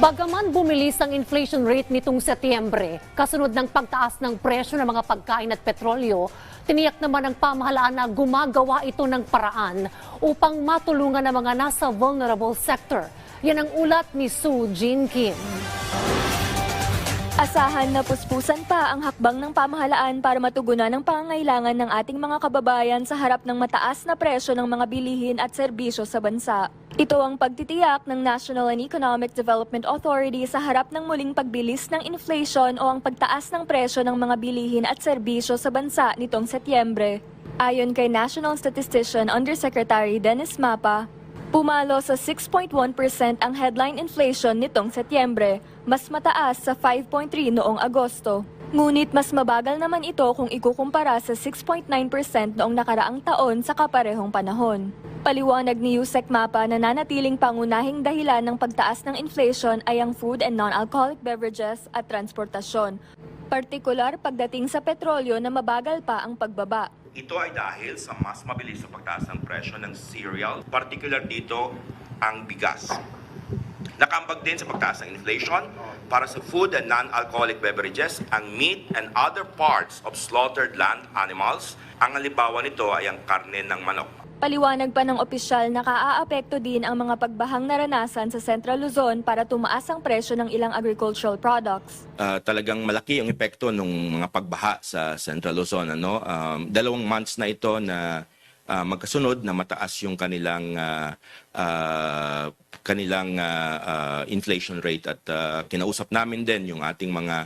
Bagaman bumilis ang inflation rate nitong Setyembre, kasunod ng pagtaas ng presyo ng mga pagkain at petrolyo, tiniyak naman ng pamahalaan na gumagawa ito ng paraan upang matulungan ang mga nasa vulnerable sector. Yan ang ulat ni Sue Jean Kim. Asahan na puspusan pa ang hakbang ng pamahalaan para matugunan ang pangangailangan ng ating mga kababayan sa harap ng mataas na presyo ng mga bilihin at serbisyo sa bansa. Ito ang pagtitiyak ng National and Economic Development Authority sa harap ng muling pagbilis ng inflation o ang pagtaas ng presyo ng mga bilihin at serbisyo sa bansa nitong Setyembre. Ayon kay National Statistician Undersecretary Dennis Mapa, Pumalo sa 6.1% ang headline inflation nitong Setyembre, mas mataas sa 5.3 noong Agosto. Ngunit mas mabagal naman ito kung ikukumpara sa 6.9% noong nakaraang taon sa kaparehong panahon. Paliwanag ni Yusek Mapa na nanatiling pangunahing dahilan ng pagtaas ng inflation ay ang food and non-alcoholic beverages at transportasyon, partikular pagdating sa petrolyo na mabagal pa ang pagbaba. Ito ay dahil sa mas mabilis sa pagtaas ng presyo ng cereal, particular dito ang bigas. Nakambag din sa pagtaas ng inflation para sa food and non-alcoholic beverages, ang meat and other parts of slaughtered land animals. Ang halimbawa nito ay ang karne ng manok. Paliwanag pa ng opisyal na kaaapekto din ang mga pagbahang naranasan sa Central Luzon para tumaas ang presyo ng ilang agricultural products. Ah, talagang malaki ang epekto ng mga pagbaha sa Central Luzon. Ano? Um, dalawang months na ito na ah, magkasunod na mataas yung kanilang ah, ah, kanilang ah, ah, inflation rate. At ah, kinausap namin din yung ating mga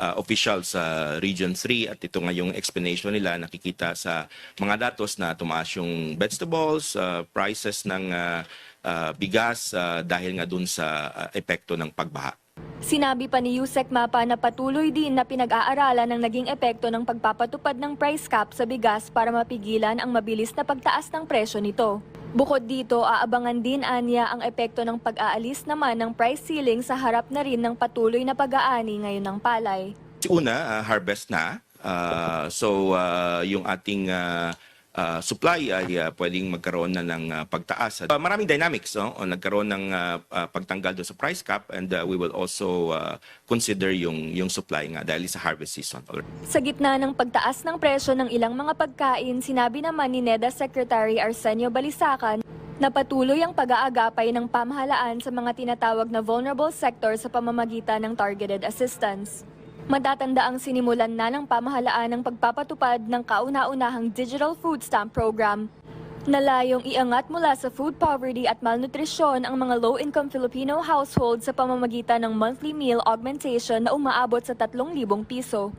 ah, officials sa Region 3 at ito nga yung explanation nila. Nakikita sa mga datos na tumaas yung vegetables, ah, prices ng ah, ah, bigas ah, dahil nga dun sa ah, epekto ng pagbaha. Sinabi pa ni Yusek Mapa na patuloy din na pinag-aaralan ng naging epekto ng pagpapatupad ng price cap sa bigas para mapigilan ang mabilis na pagtaas ng presyo nito. Bukod dito, aabangan din anya ang epekto ng pag-aalis naman ng price ceiling sa harap na rin ng patuloy na pag-aani ngayon ng palay. Una, ah, harvest na. Ah, so, ah, yung ating ah, ah, supply ay ah, pwedeng magkaroon na ng ah, pagtaas. Ah, maraming dynamics. No? O, nagkaroon ng ah, ah, pagtanggal doon sa price cap and ah, we will also ah, consider yung, yung supply nga dahil sa harvest season. Sa gitna ng pagtaas ng presyo ng ilang mga pagkain, sinabi naman ni NEDA Secretary Arsenio Balisacan na patuloy ang pag-aagapay ng pamahalaan sa mga tinatawag na vulnerable sector sa pamamagitan ng targeted assistance. Matatanda ang sinimulan na ng pamahalaan ng pagpapatupad ng kauna-unahang Digital Food Stamp Program na layong iangat mula sa food poverty at malnutrisyon ang mga low-income Filipino households sa pamamagitan ng monthly meal augmentation na umaabot sa 3,000 piso.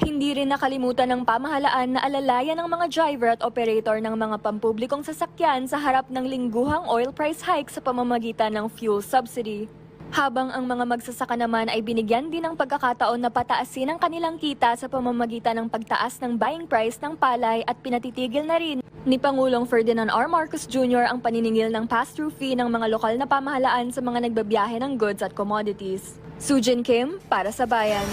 Hindi rin nakalimutan ng pamahalaan na alalayan ng mga driver at operator ng mga pampublikong sasakyan sa harap ng lingguhang oil price hike sa pamamagitan ng fuel subsidy. Habang ang mga magsasaka naman ay binigyan din ng pagkakataon na pataasin ang kanilang kita sa pamamagitan ng pagtaas ng buying price ng palay at pinatitigil na rin ni Pangulong Ferdinand R. Marcos Jr. ang paniningil ng pass-through fee ng mga lokal na pamahalaan sa mga nagbabiyahe ng goods at commodities. Sujin Kim, para sa Bayan.